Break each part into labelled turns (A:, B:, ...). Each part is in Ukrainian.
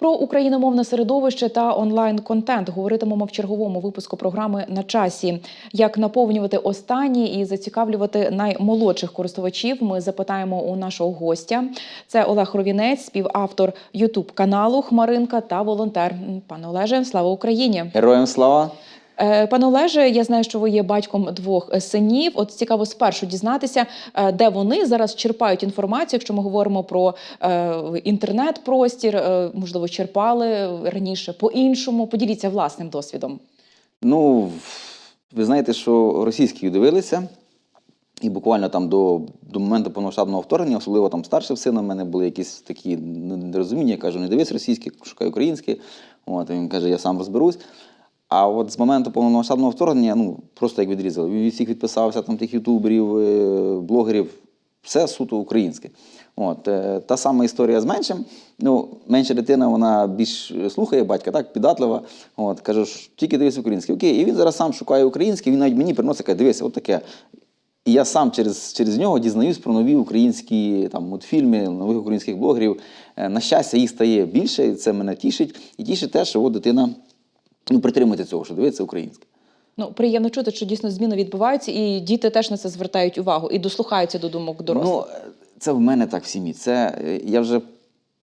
A: Про україномовне середовище та онлайн-контент говоритимемо в черговому випуску програми на часі. Як наповнювати останні і зацікавлювати наймолодших користувачів? Ми запитаємо у нашого гостя. Це Олег Ровінець, співавтор Ютуб каналу Хмаринка та волонтер. Пане Олеже, слава Україні!
B: Героям слава!
A: Е, Пане Олеже, я знаю, що ви є батьком двох е, синів. От цікаво спершу дізнатися, е, де вони зараз черпають інформацію, якщо ми говоримо про інтернет-простір, можливо, черпали раніше по-іншому. Поділіться власним досвідом.
B: Ну, ви знаєте, що російські дивилися, і буквально там до, до моменту повномасштабного вторгнення, особливо там старшим сином, в мене були якісь такі нерозуміння. Я кажу, не дивись російське, шукай українське. От, він каже, я сам розберусь. А от з моменту повномасштабного вторгнення, ну, просто як відрізали. Від всіх відписався, там тих ютуберів, е, блогерів, все суто українське. От, е, та сама історія з меншим. Ну, менша дитина, вона більш слухає батька, так, піддатлива. От, каже, тільки дивись українське. Окей, і він зараз сам шукає українське, він навіть мені приносить, каже, дивися, от таке. І я сам через, через нього дізнаюсь про нові українські там, мультфільми, нових українських блогерів. Е, На щастя, їх стає більше, і це мене тішить. І тішить те, що от дитина ну, притримується цього, що дивиться українське.
A: Ну, приємно чути, що дійсно зміни відбуваються, і діти теж на це звертають увагу і дослухаються до думок дорослих.
B: Ну, е, це в мене так в сім'ї. Це е, я вже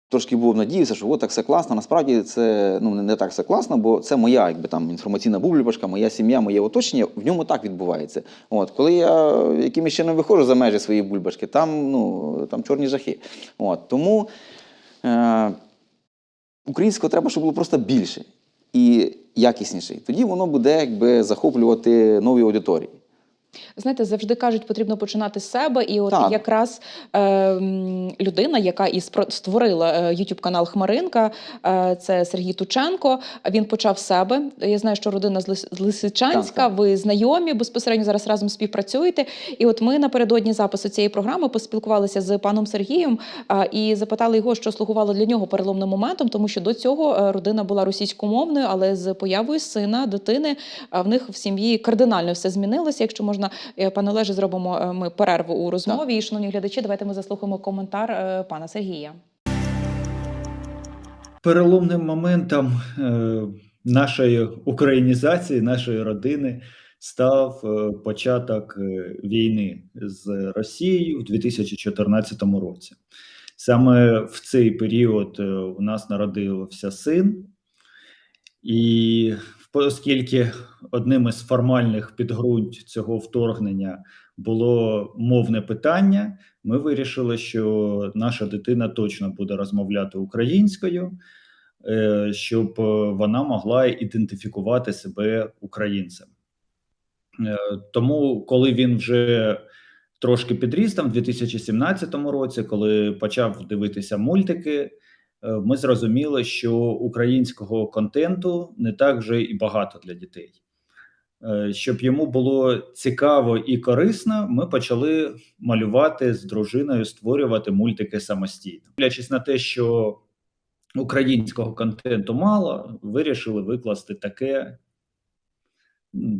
B: трошки був надіявся, що от так все класно. Насправді це ну, не- не так все класно, бо це моя якби, там, інформаційна бублюбашка, моя сім'я, моє оточення, в ньому так відбувається. От, коли я якимось чином виходжу за межі своєї бульбашки, там, ну, там чорні жахи. От, тому е, українського треба, щоб було просто більше і якісніший. Тоді воно буде якби, захоплювати нові аудиторії.
A: Знаєте, завжди кажуть, потрібно починати з себе. І от
B: Так.
A: якраз е, людина, яка і створила е, youtube канал Хмаринка, е, це Сергій Тученко. Він почав з себе. Я знаю, що родина з Лис- з Лисичанська,
B: Так, так.
A: ви знайомі безпосередньо зараз разом співпрацюєте. І от ми напередодні запису цієї програми поспілкувалися з паном Сергієм е, і запитали його, що слугувало для нього переломним моментом, тому що до цього е, родина була російськомовною, але з появою сина, дитини е, в них в сім'ї кардинально все змінилося. Якщо можна, е, пане Олеже, зробимо е, ми перерву у розмові. І, шановні глядачі, давайте ми заслухаємо коментар е, пана Сергія.
C: Переломним моментом нашої українізації, нашої родини став початок війни з Росією в 2014 році. Саме в цей період у нас народився син, і оскільки одним із формальних підґрунт цього вторгнення було мовне питання, ми вирішили, що наша дитина точно буде розмовляти українською, е, щоб е, вона могла ідентифікувати себе українцем. Е, Тому, коли він вже трошки підріс там в 2017 році, коли почав дивитися мультики, ми зрозуміли, що українського контенту не так вже і багато для дітей. Е, Щоб йому було цікаво і корисно, ми почали малювати з дружиною, створювати мультики самостійно. Дивлячись на те, що українського контенту мало, вирішили викласти таке.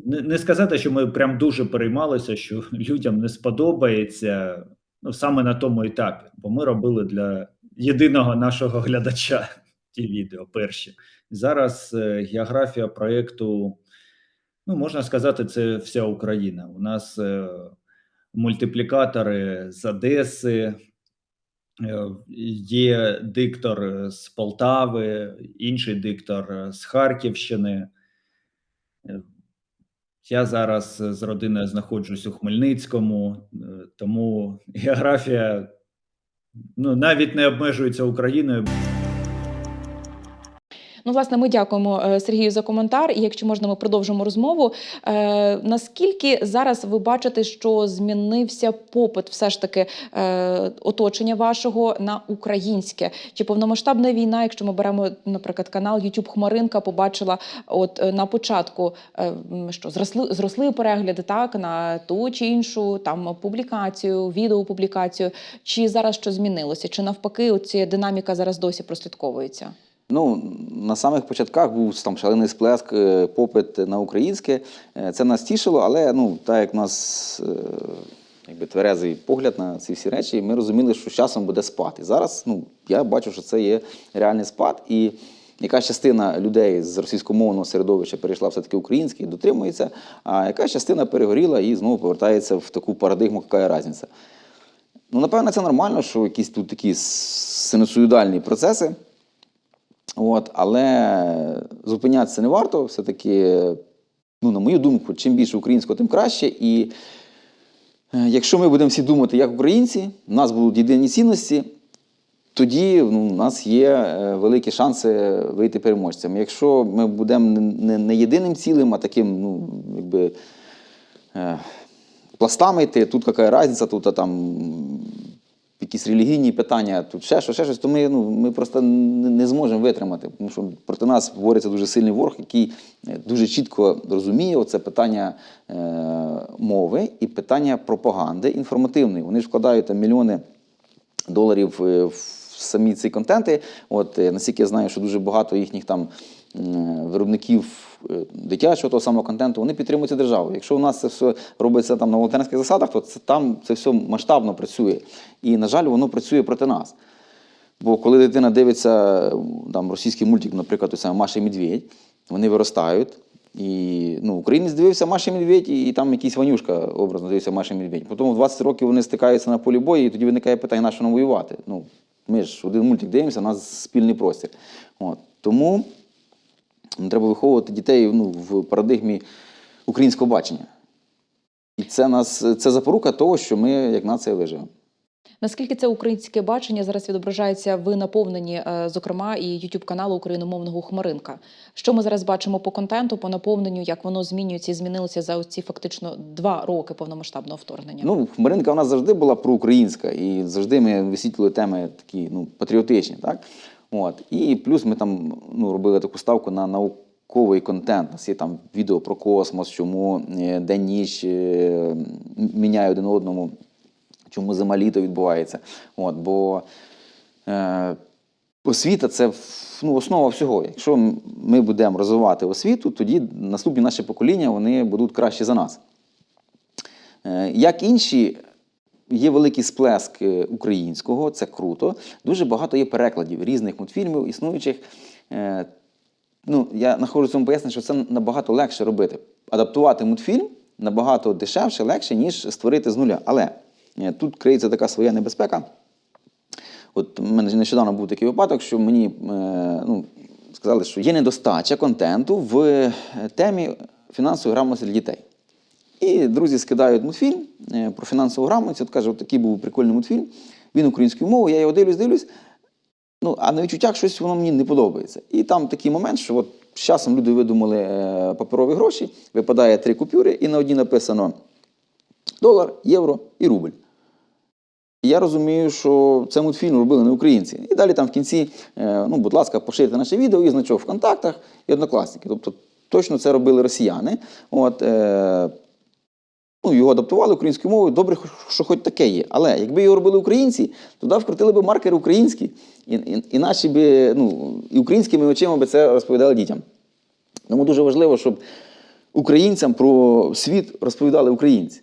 C: Не сказати, що ми прям дуже переймалися, що людям не сподобається ну, саме на тому етапі, бо ми робили для єдиного нашого глядача ті відео перші. Зараз е, географія проєкту, ну можна сказати, це вся Україна. У нас е, мультиплікатори з Одеси, е, є диктор з Полтави, інший диктор з Харківщини. Я зараз з родиною знаходжусь у Хмельницькому, тому географія ну, навіть не обмежується Україною.
A: Ну, власне, ми дякуємо е, Сергію за коментар. І якщо можна, ми продовжимо розмову. Е, наскільки зараз ви бачите, що змінився попит, все ж таки е, оточення вашого на українське? Чи повномасштабна війна, якщо ми беремо, наприклад, канал YouTube Хмаринка, побачила от на початку, що зросли зросли перегляди так на ту чи іншу там публікацію, відеопублікацію? Чи зараз що змінилося? Чи навпаки, оці динаміка зараз досі прослідковується?
B: Ну, на самих початках був там шалений сплеск, е, попит на українське. Е, Це нас тішило, але ну, так як у нас е, якби, тверезий погляд на ці всі речі, ми розуміли, що з часом буде спад. І зараз ну, я бачу, що це є реальний спад. І якась частина людей з російськомовного середовища перейшла все-таки українське і дотримується, а якась частина перегоріла і знову повертається в таку парадигму, яка різниця. Ну, напевно, це нормально, що якісь тут такі синусоїдальні процеси. От, але зупинятися не варто. Все-таки, ну, на мою думку, чим більше українського, тим краще. І е, якщо ми будемо всі думати як українці, у нас будуть єдині цінності, тоді ну, у нас є е, великі шанси вийти переможцями. Якщо ми будемо не, не, єдиним цілим, а таким, ну, якби. Е, пластами йти, тут яка різниця, тут а, там якісь релігійні питання, тут ще щось, ще щось, то ми, ну, ми просто не, зможемо витримати. Тому що проти нас бореться дуже сильний ворог, який е, дуже чітко розуміє це питання е, мови і питання пропаганди інформативної. Вони ж вкладають там мільйони доларів е, в самі ці контенти. От е, наскільки я знаю, що дуже багато їхніх там виробників дитячого того самого контенту, вони підтримуються державою. Якщо у нас це все робиться там на волонтерських засадах, то це там це все масштабно працює. І, на жаль, воно працює проти нас. Бо коли дитина дивиться е, там, російський мультик, наприклад, той самий Маша і Медведь, вони виростають. І ну, українець дивився Маша і Медведь, і, і там якийсь Ванюшка образно дивився Маша Медведь. Потім в 20 років вони стикаються на полі бою, і тоді виникає питання, на що нам воювати. Ну, ми ж один мультик дивимося, у нас спільний простір. От. Тому треба виховувати дітей ну, в парадигмі українського бачення. І це нас це запорука того, що ми як нація виживемо.
A: Наскільки це українське бачення зараз відображається в наповненні, е, зокрема, і youtube каналу україномовного Хмаринка? Що ми зараз бачимо по контенту, по наповненню, як воно змінюється і змінилося за ці фактично два роки повномасштабного вторгнення?
B: Ну, Хмаринка у нас завжди була проукраїнська, і завжди ми висвітлювали теми такі ну, патріотичні. Так? От. І плюс ми там ну, робили таку ставку на науковий контент. У нас є там відео про космос, чому е, день-ніч е, міняє один одному, чому зима-літо відбувається. От, бо е, освіта це ну, основа всього. Якщо ми будемо розвивати освіту, тоді наступні наші покоління вони будуть краще за нас. Е, Як інші, є великий сплеск українського, це круто. Дуже багато є перекладів різних мультфільмів, існуючих. Е, Ну, я знаходжу цьому пояснення, що це набагато легше робити. Адаптувати мультфільм набагато дешевше, легше, ніж створити з нуля. Але е, тут криється така своя небезпека. От у мене нещодавно був такий випадок, що мені е, ну, сказали, що є недостача контенту в темі фінансової грамотності для дітей. І друзі скидають мультфільм е, про фінансову грамотність. От каже, от такий був прикольний мультфільм. Він українською мовою, я його дивлюсь, дивлюсь. Ну, а на відчуттях щось воно мені не подобається. І там такий момент, що от з часом люди видумали е, паперові гроші, випадає три купюри, і на одній написано долар, євро і рубль. Я розумію, що це мультфільм робили не українці. І далі там в кінці, е, ну, будь ласка, поширте наше відео і значок в контактах і однокласники. Тобто точно це робили росіяни. От, е, ну, його адаптували українською мовою. Добре, що хоч таке є. Але якби його робили українці, туди вкрутили б маркери українські, і, і, і наші би, ну, і українськими очима би це розповідали дітям. Тому дуже важливо, щоб українцям про світ розповідали українці.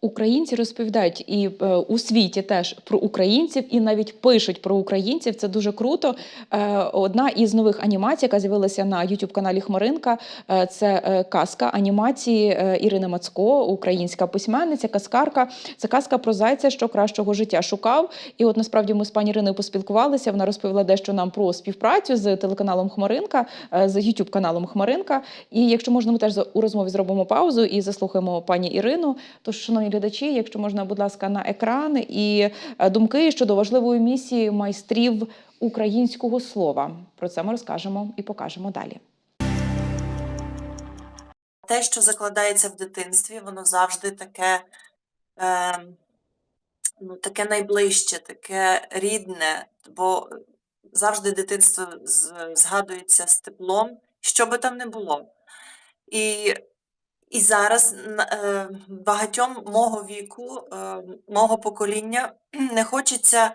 A: Українці розповідають і е, у світі теж про українців, і навіть пишуть про українців. Це дуже круто. Е, одна із нових анімацій, яка з'явилася на youtube каналі Хмаринка, е, це е, казка анімації е, Ірини Мацко, українська письменниця, казкарка. Це казка про зайця, що кращого життя шукав. І от насправді ми з пані Іриною поспілкувалися. Вона розповіла дещо нам про співпрацю з телеканалом Хмаринка, е, з youtube каналом Хмаринка. І якщо можна, ми теж у розмові зробимо паузу і заслухаємо пані Ірину. Тож, шановні глядачі, якщо можна, будь ласка, на екран і е, думки щодо важливої місії майстрів українського слова. Про це ми розкажемо і покажемо далі.
D: те, що закладається в дитинстві, воно завжди таке, е, ну, таке найближче, таке рідне, бо завжди дитинство згадується з теплом, що би там не було. І, і зараз на- е, багатьом мого віку, е, мого покоління не хочеться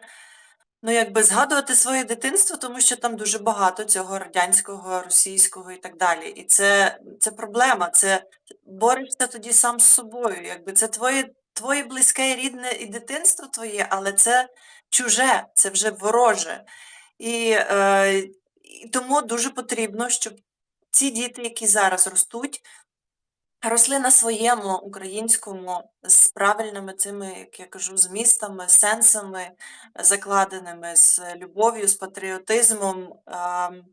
D: ну, якби згадувати своє дитинство, тому що там дуже багато цього радянського, російського і так далі. І це, це проблема. Це борешся тоді сам з собою. Якби це твоє, твоє близьке і рідне і дитинство твоє, але це чуже, це вже вороже. І, е, і тому дуже потрібно, щоб ці діти, які зараз ростуть, росли на своєму українському з правильними цими, як я кажу, змістами, сенсами е, закладеними, з любов'ю, з патріотизмом. ем,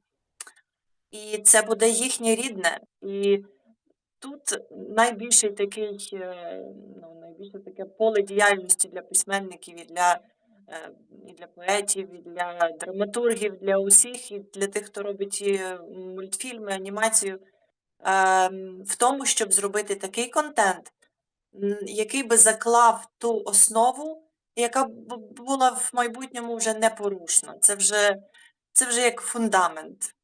D: І це буде їхнє рідне. І тут найбільший такий, е, ну, найбільше таке поле діяльності для письменників і для, е, і для поетів, і для драматургів, для усіх, і для тих, хто робить мультфільми, анімацію, в тому, щоб зробити такий контент, який би заклав ту основу, яка б була в майбутньому вже непорушна. Це вже, це вже як фундамент.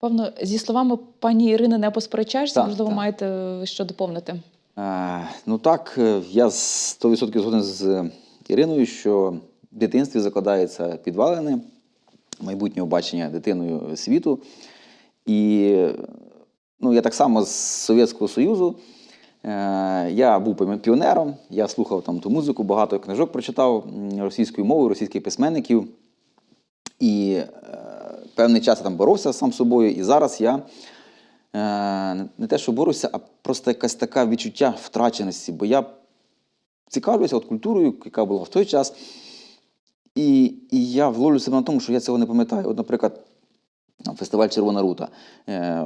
A: Певно, зі словами пані Ірини не посперечаєшся, можливо,
B: так.
A: маєте е, що доповнити.
B: Е, ну так, е, я 100% згоден з Іриною, що в дитинстві закладаються підвалини майбутнього бачення дитиною світу. І ну, я так само з Совєтського Союзу. Е, я був піонером, я слухав там ту музику, багато книжок прочитав російською мовою, російських письменників. І е, певний час я там боровся сам з собою. І зараз я е, не те, що борюся, а просто якась така відчуття втраченості. Бо я цікавлюся от культурою, яка була в той час. І, і я вловлю себе на тому, що я цього не пам'ятаю. От, наприклад, там, фестиваль Червона рута. Е,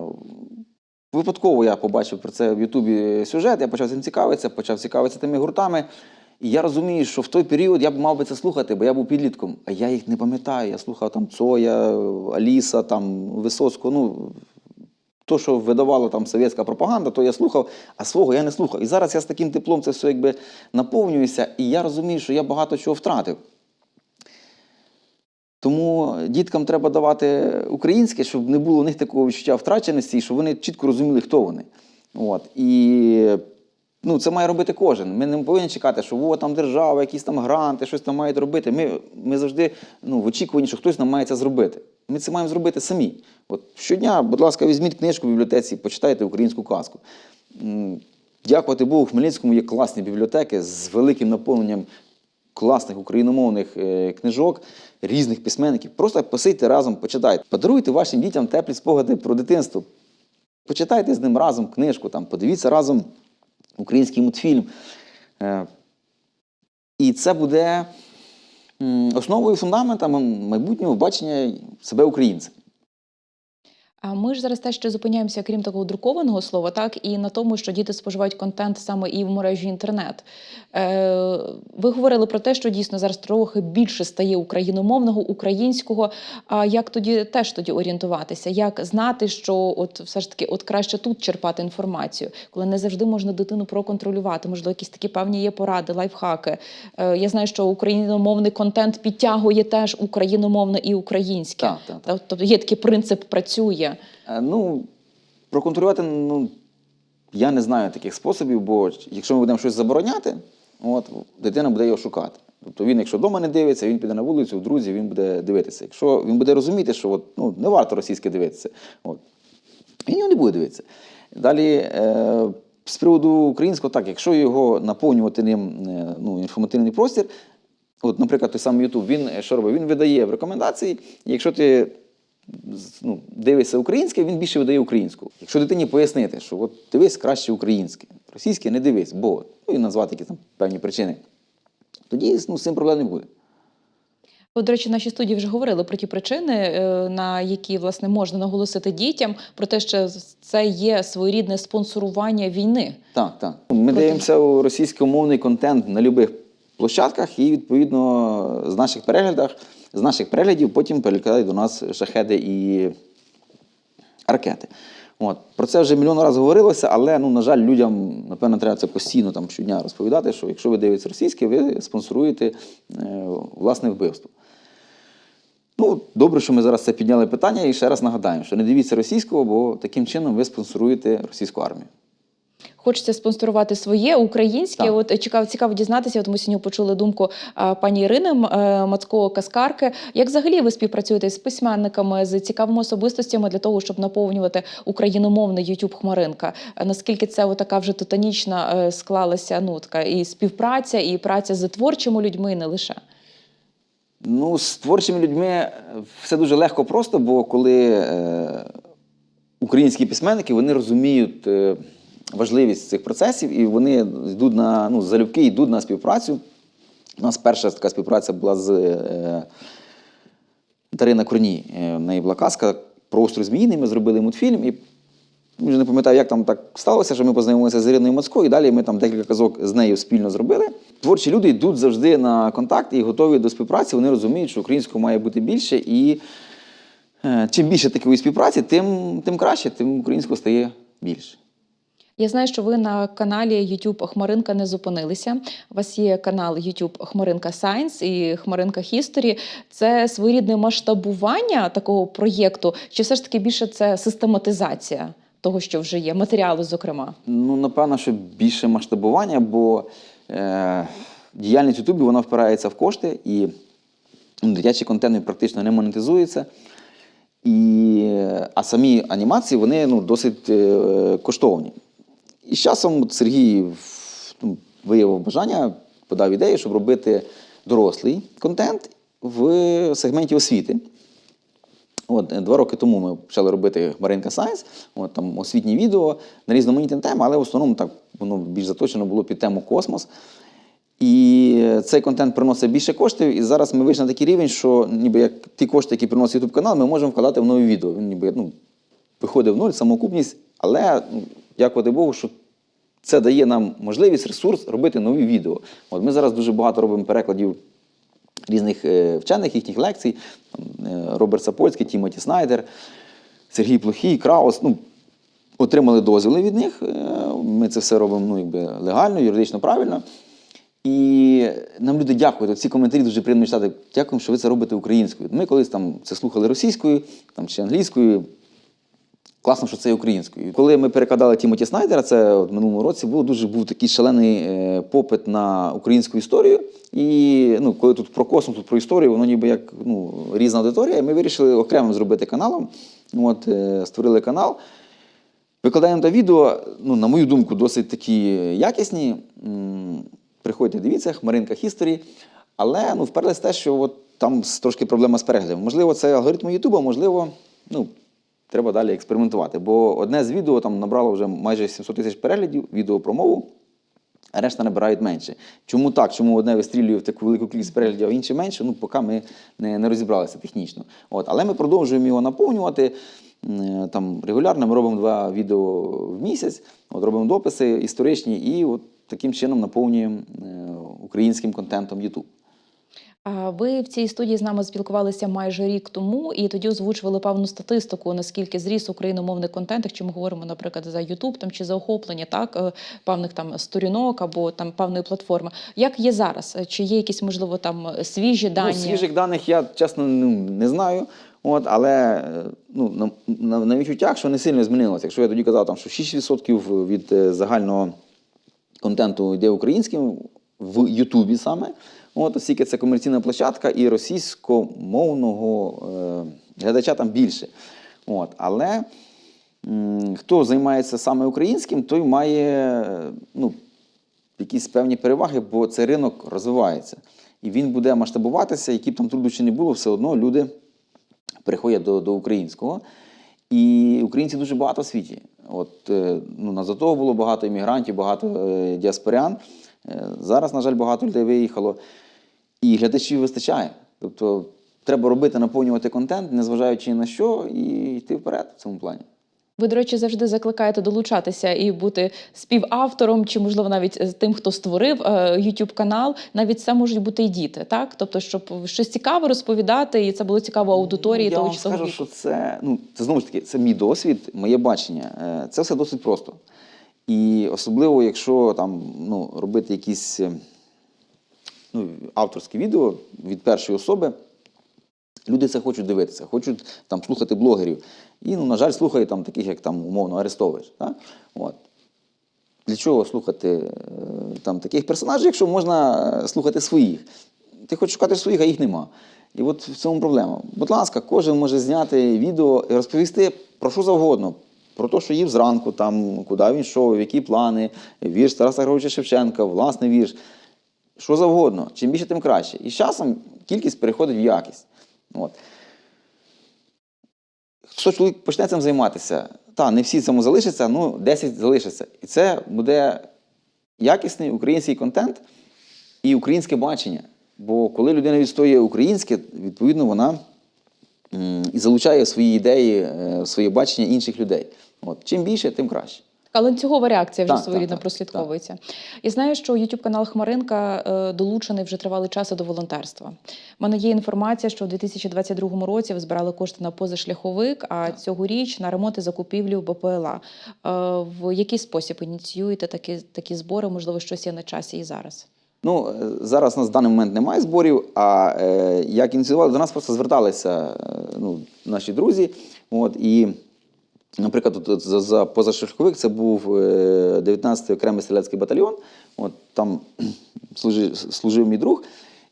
B: випадково я побачив про це в Ютубі сюжет, я почав цим цікавитися, почав цікавитися тими гуртами. І я розумію, що в той період я б мав би це слухати, бо я був підлітком, а я їх не пам'ятаю. Я слухав там Цоя, Аліса, там Висоцького. Ну, то, що видавала там совєтська пропаганда, то я слухав, а свого я не слухав. І зараз я з таким теплом це все якби наповнююся, і я розумію, що я багато чого втратив. Тому діткам треба давати українське, щоб не було у них такого відчуття втраченості, і щоб вони чітко розуміли, хто вони. От. І ну, це має робити кожен. Ми не повинні чекати, що о, там держава, якісь там гранти, щось там мають робити. Ми, ми завжди ну, в очікуванні, що хтось нам має це зробити. Ми це маємо зробити самі. От щодня, будь ласка, візьміть книжку в бібліотеці, почитайте українську казку. Дякувати Богу, в Хмельницькому є класні бібліотеки з великим наповненням класних україномовних е, книжок, різних письменників. Просто посидьте разом, почитайте. Подаруйте вашим дітям теплі спогади про дитинство. Почитайте з ним разом книжку, там, подивіться разом український мультфільм. Е, І це буде основою фундаментом майбутнього бачення себе українцем.
A: А ми ж зараз теж ще зупиняємося, крім такого друкованого слова, так і на тому, що діти споживають контент саме і в мережі інтернет. Е, ви говорили про те, що дійсно зараз трохи більше стає україномовного, українського. А як тоді теж тоді орієнтуватися? Як знати, що от все ж таки от краще тут черпати інформацію, коли не завжди можна дитину проконтролювати? Можливо, якісь такі певні є поради, лайфхаки. Е, я знаю, що україномовний контент підтягує теж україномовне і українське.
B: Так, так, так.
A: Тобто є такий принцип працює.
B: Е, Ну, проконтролювати, ну, я не знаю таких способів, бо якщо ми будемо щось забороняти, от, дитина буде його шукати. Тобто він, якщо вдома не дивиться, він піде на вулицю, в друзі, він буде дивитися. Якщо він буде розуміти, що от, ну, не варто російське дивитися, от, він його не буде дивитися. Далі, е, з приводу українського, так, якщо його наповнювати ним е, ну, інформативний простір, от, наприклад, той самий YouTube, він е, що робить? Він видає в рекомендації, якщо ти ну, дивишся українське, він більше видає українську. Якщо дитині пояснити, що от дивись краще українське, російське не дивись, бо ну, і назвати якісь там певні причини, тоді ну, з цим проблем не буде.
A: От, до речі, в нашій студії вже говорили про ті причини, е, на які власне можна наголосити дітям, про те, що це є своєрідне спонсорування війни.
B: Так, так. Ми дивимося у російськомовний контент на будь-яких площадках, і відповідно з наших переглядах, з наших переглядів потім перелітають до нас шахеди і ракети. От. Про це вже мільйон разів говорилося, але ну, на жаль, людям, напевно, треба це постійно там, щодня розповідати, що якщо ви дивитесь російське, ви спонсоруєте е, власне вбивство. Ну, добре, що ми зараз це підняли питання і ще раз нагадаємо, що не дивіться російського, бо таким чином ви спонсоруєте російську армію.
A: Хочеться спонсорувати своє українське.
B: Так.
A: От е, цікаво, цікаво дізнатися. От ми сьогодні почули думку а, пані Ірини е, Каскарки. Як взагалі ви співпрацюєте з письменниками, з цікавими особистостями для того, щоб наповнювати україномовний YouTube Хмаринка? Е, Наскільки це така вже титанічна склалася ну така і співпраця, і праця з творчими людьми, не лише.
B: Ну, з творчими людьми все дуже легко просто, бо коли е, українські письменники вони розуміють е, важливість цих процесів і вони йдуть на ну, залюбки йдуть на співпрацю. У нас перша така співпраця була з е, Дарина Корній. Е, В неї була казка про острів Зміїний. Ми зробили мультфільм. І вже не пам'ятаю, як там так сталося, що ми познайомилися з Іриною Мацькою, і далі ми там декілька казок з нею спільно зробили. Творчі люди йдуть завжди на контакт і готові до співпраці. Вони розуміють, що українського має бути більше, і е, чим більше такої співпраці, тим, тим краще, тим українського стає більше.
A: Я знаю, що ви на каналі YouTube Хмаринка не зупинилися. У вас є канал YouTube Хмаринка Science і Хмаринка History. Це своєрідне масштабування такого проєкту, чи все ж таки більше це систематизація того, що вже є, матеріалу, зокрема?
B: Ну, напевно, що більше масштабування, бо е, діяльність Ютубі вона впирається в кошти, і ну, дитячий контент практично не монетизується. І, а самі анімації вони ну, досить е, коштовні. І з часом Сергій ну, виявив бажання, подав ідею, щоб робити дорослий контент в сегменті освіти. От, е, два роки тому ми почали робити Маринка Сайнс, от там освітні відео на різноманітні теми, але в основному так воно більш заточено було під тему космос. І цей контент приносить більше коштів. І зараз ми вийшли на такий рівень, що ніби як ті кошти, які приносить YouTube канал, ми можемо вкладати в нові відео. Він ніби ну, виходить в нуль, самоокупність, але ну, дякувати Богу, що це дає нам можливість, ресурс робити нові відео. От ми зараз дуже багато робимо перекладів різних е, вчених їхніх лекцій. Е, Роберт Сапольський, Тімоті Снайдер, Сергій Плохій, Краус. Ну, отримали дозвіли від них. е, Ми це все робимо ну, якби, легально, юридично правильно. І нам люди дякують. Ці коментарі дуже приємно читати. Дякуємо, що ви це робите українською. Ми колись там це слухали російською там, чи англійською. Класно, що це є українською. Коли ми перекладали Тімоті Снайдера, це в минулому році було дуже був такий шалений е, попит на українську історію. І ну, коли тут про космос, тут про історію, воно ніби як ну, різна аудиторія. І ми вирішили окремо зробити каналом. От, е, створили канал. Викладаємо та відео, ну, на мою думку, досить такі якісні. Приходьте, дивіться, Хмаринка History. Але ну, вперлись те, що от, там трошки проблема з переглядом. Можливо, це алгоритми Ютуба, можливо, ну, треба далі експериментувати. Бо одне з відео там набрало вже майже 700 тисяч переглядів, відео про мову, а решта набирають менше. Чому так? Чому одне вистрілює в таку велику кількість переглядів, а інше менше? Ну, поки ми не, не розібралися технічно. От. Але ми продовжуємо його наповнювати. Там регулярно ми робимо два відео в місяць, от робимо дописи історичні і от таким чином наповнюємо е, українським контентом YouTube.
A: Ви в цій студії з нами спілкувалися майже рік тому, і тоді озвучували певну статистику, наскільки зріс україномовний контент, якщо ми говоримо, наприклад, за YouTube там чи за охоплення так е, певних там сторінок або там певної платформи. Як є зараз? Чи є якісь можливо там свіжі дані?
B: Ну, свіжих даних я чесно ну, не знаю. От, але е, ну, на, на, на відчуттях, що не сильно змінилося. Якщо я тоді казав, там, що 6% від е, загального контенту йде українським в Ютубі саме, от, оскільки це комерційна площадка, і російськомовного е, глядача там більше. От, але м, хто займається саме українським, той має е, ну, якісь певні переваги, бо цей ринок розвивається. І він буде масштабуватися, які б там труднощі не було, все одно люди приходять до, до українського. І українців дуже багато в світі. От, е, ну, на того було багато іммігрантів, багато е, діаспорян. Е, зараз, на жаль, багато людей виїхало. І глядачів вистачає. Тобто треба робити, наповнювати контент, незважаючи на що, і йти вперед в цьому плані.
A: Ви, до речі, завжди закликаєте долучатися і бути співавтором, чи можливо навіть з тим, хто створив е, youtube канал. Навіть це можуть бути і діти, так тобто, щоб щось цікаве розповідати, і це було цікаво аудиторії
B: Ну, я
A: того
B: вам
A: того
B: скажу, що це, ну, це знову ж таки, це мій досвід, моє бачення. Е, Це все досить просто. І особливо, якщо там ну, робити якісь е, ну, авторські відео від першої особи, люди це хочуть дивитися, хочуть там слухати блогерів. І, ну, на жаль, слухають там таких, як там умовно Арестович. Так? От. для чого слухати е, там таких персонажів, якщо можна е, слухати своїх? Ти хочеш шукати своїх, а їх нема. І от в цьому проблема. Будь ласка, кожен може зняти відео і розповісти про що завгодно. Про те, що їв зранку, там, куди він йшов, які плани, вірш Тараса Григоровича Шевченка, власний вірш. Що завгодно. Чим більше, тим краще. І з часом кількість переходить в якість. От. Якщо чоловік почне цим займатися, та не всі цьому залишаться, ну 10 залишаться. І це буде якісний український контент і українське бачення. Бо коли людина відстоює українське, відповідно, вона і залучає свої ідеї, е, своє бачення інших людей. От. Чим більше, тим краще.
A: Така ланцюгова реакція вже
B: Так,
A: своєрідно
B: так, так,
A: прослідковується. Я знаю, що youtube канал Хмаринка е, долучений вже тривалий час до волонтерства. У мене є інформація, що у 2022 році ви збирали кошти на позашляховик, а цьогоріч на ремонт і закупівлю БПЛА. Е, В який спосіб ініціюєте такі, такі збори? Можливо, щось є на часі і зараз.
B: Ну, е, зараз у нас в даний момент немає зборів, а е, як ініціювали, до нас просто зверталися е, ну, наші друзі. От, і, наприклад, за, за позашляховик це був е, 19-й окремий стрілецький батальйон. От, там служив, служив мій друг,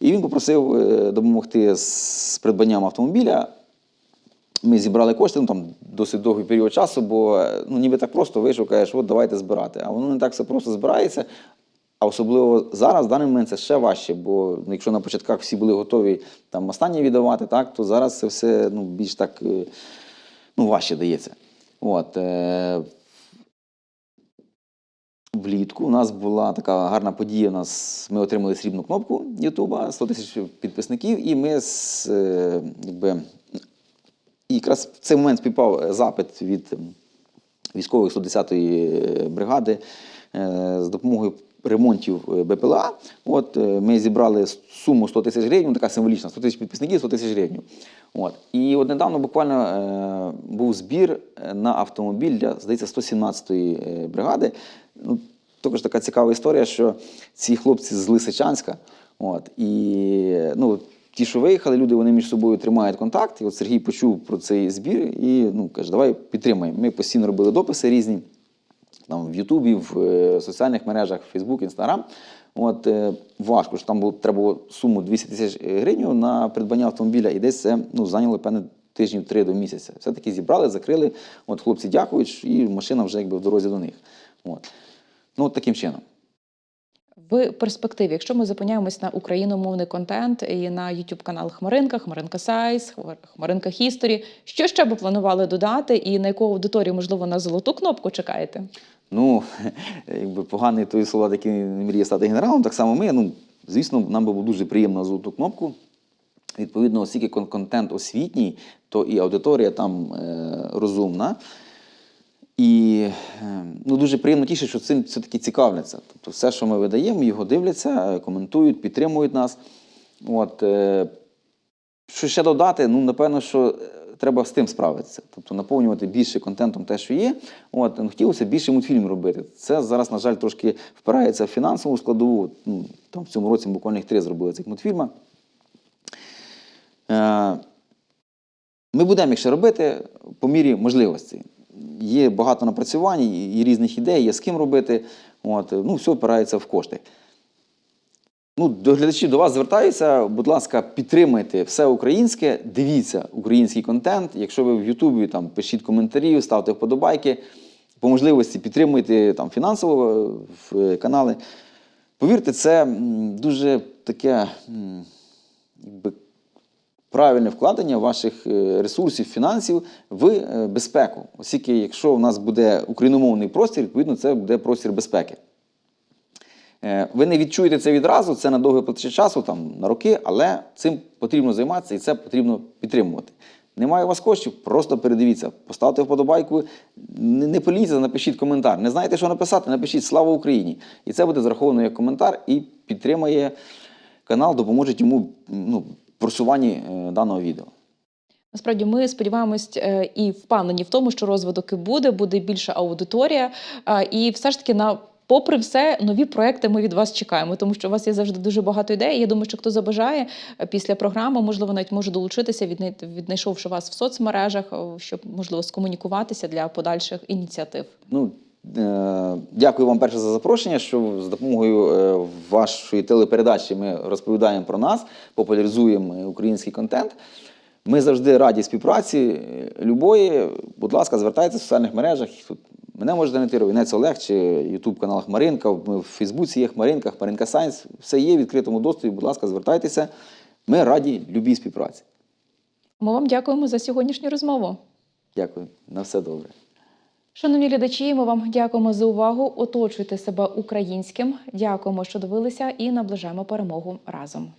B: і він попросив е, допомогти з придбанням автомобіля. Ми зібрали кошти, ну там досить довгий період часу, бо е, ну, ніби так просто вийшов, кажеш, от давайте збирати. А воно не так все просто збирається. А особливо зараз, в даний момент, це ще важче, бо ну, якщо на початках всі були готові там останнє віддавати, так, то зараз це все ну, більш так е, ну, важче дається. От, е, влітку у нас була така гарна подія. У нас, ми отримали срібну кнопку Ютуба, 100 тисяч підписників, і ми з, е, якби, якраз в цей момент співпав запит від військових 110-ї бригади е, з допомогою ремонтів е, БПЛА. От е, ми зібрали суму 100 тисяч гривень, така символічна, 100 тисяч підписників, 100 тисяч гривень. От. І от недавно буквально е, був збір е, на автомобіль для, здається, 117-ї е, бригади. Ну, також така цікава історія, що ці хлопці з Лисичанська. От, і ну, ті, що виїхали, люди вони між собою тримають контакт. І от Сергій почув про цей збір і ну, каже, давай підтримаємо. Ми постійно робили дописи різні там, в Ютубі, в е, соціальних мережах, Фейсбук, Інстаграм. От е, важко, що там було, треба було суму 200 тисяч гривень на придбання автомобіля, і десь це ну, зайняло певне тижнів три до місяця. Все-таки зібрали, закрили. От хлопці дякують, і машина вже якби в дорозі до них. От. Ну, от таким чином.
A: В перспективі, якщо ми зупиняємось на україномовний контент і на youtube канал Хмаринка, Хмаринка Сайз, Хмар- Хмаринка Хісторі, що ще би планували додати, і на яку аудиторію, можливо, на золоту кнопку чекаєте?
B: Ну, якби поганий той солдат, який не мріє стати генералом, так само ми. Ну, звісно, нам було дуже приємно золоту кнопку. Відповідно, оскільки контент освітній, то і аудиторія там е, розумна. І е, ну, дуже приємно тішить, що цим все-таки цікавляться. Тобто все, що ми видаємо, його дивляться, коментують, підтримують нас. От, е, що ще додати? Ну, напевно, що е, треба з тим справитися. Тобто наповнювати більше контентом те, що є. От, ну, хотілося більше мультфільмів робити. Це зараз, на жаль, трошки впирається в фінансову складову. Ну, там в цьому році буквально їх три зробили цих мультфільма. Е, ми будемо їх ще робити по мірі можливості. Є багато напрацювань і різних ідей, є з ким робити. От, ну, все опирається в кошти. Ну, до глядачів до вас звертаюся. Будь ласка, підтримайте все українське, дивіться український контент. Якщо ви в Ютубі там пишіть коментарі, ставте вподобайки. По можливості підтримуйте там фінансово е, в канали. Повірте, це дуже таке якби, правильне вкладення ваших е, ресурсів, фінансів в е, безпеку. Оскільки, якщо у нас буде україномовний простір, відповідно, це буде простір безпеки. Е, Ви не відчуєте це відразу, це на довге платежі часу, там, на роки, але цим потрібно займатися і це потрібно підтримувати. Немає у вас коштів, просто передивіться, поставте вподобайку, не, політься, напишіть коментар. Не знаєте, що написати, напишіть Слава Україні! І це буде зраховано як коментар і підтримає канал, допоможе йому ну, просуванні е, даного відео.
A: Насправді ми сподіваємось е, і впевнені в тому, що розвиток і буде, буде більша аудиторія. І все ж таки на. Попри все, нові проекти ми від вас чекаємо, тому що у вас є завжди дуже багато ідей. Я думаю, що хто забажає е, після програми, можливо, навіть може долучитися, віднай- віднайшовши вас в соцмережах, е, щоб можливо скомунікуватися для подальших ініціатив.
B: Ну, Е, Дякую вам перше за запрошення, що з допомогою вашої телепередачі ми розповідаємо про нас, популяризуємо український контент. Ми завжди раді співпраці любої. Будь ласка, звертайтеся в соціальних мережах. Тут мене можете знайти, Ровінець Олег чи Ютуб канал Хмаринка. Ми в Фейсбуці є Хмаринка, Хмаринка Сайнс. Все є в відкритому доступі. Будь ласка, звертайтеся. Ми раді любій співпраці.
A: Ми вам дякуємо за сьогоднішню розмову.
B: Дякую. На все добре.
A: Шановні глядачі, ми вам дякуємо за увагу. Оточуйте себе українським. Дякуємо, що дивилися, і наближаємо перемогу разом.